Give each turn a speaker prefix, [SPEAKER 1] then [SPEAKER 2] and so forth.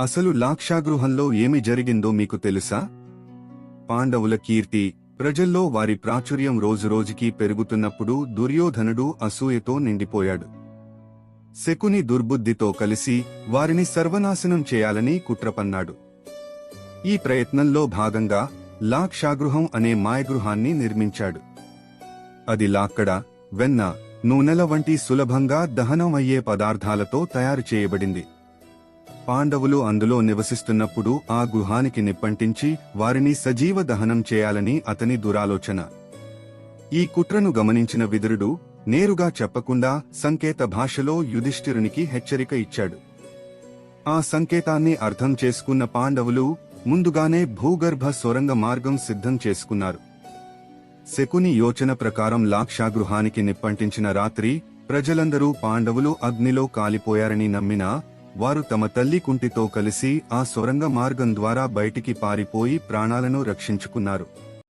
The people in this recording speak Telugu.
[SPEAKER 1] అసలు లాక్షాగృహంలో ఏమి జరిగిందో మీకు తెలుసా? పాండవుల కీర్తి ప్రజల్లో వారి ప్రాచుర్యం రోజురోజుకి పెరుగుతున్నప్పుడు దుర్యోధనుడు అసూయతో నిండిపోయాడు. శకుని దుర్బుద్ధితో కలిసి వారిని సర్వనాశనం చేయాలని కుట్రపన్నాడు. ఈ ప్రయత్నంలో భాగంగా లాక్షాగృహం అనే మాయగృహాన్ని నిర్మించాడు. అది లాక్కడ వెన్న నూనెల వంటి సులభంగా దహనం అయ్యే పదార్థాలతో తయారు చేయబడింది. పాండవులు అందులో నివసిస్తున్నప్పుడు ఆ గుహానికి నిప్పంటించి వారిని సజీవ దహనం చేయాలని అతని దురాలోచన. ఈ కుట్రను గమనించిన విదురుడు నేరుగా చెప్పకుండా సంకేత భాషలో యుధిష్ఠిరునికి హెచ్చరిక ఇచ్చాడు. ఆ సంకేతాన్ని అర్థం చేసుకున్న పాండవులు ముందుగానే భూగర్భ సొరంగ మార్గం సిద్ధం చేసుకున్నారు. శకుని యోచన ప్రకారం లాక్షాగృహానికి నిప్పంటించిన రాత్రి ప్రజలందరూ పాండవులు అగ్నిలో కాలిపోయారని నమ్మినా వారు తమ తల్లి కుంటితో కలిసి ఆ సొరంగ మార్గం ద్వారా బయటికి పారిపోయి ప్రాణాలను రక్షించుకున్నారు.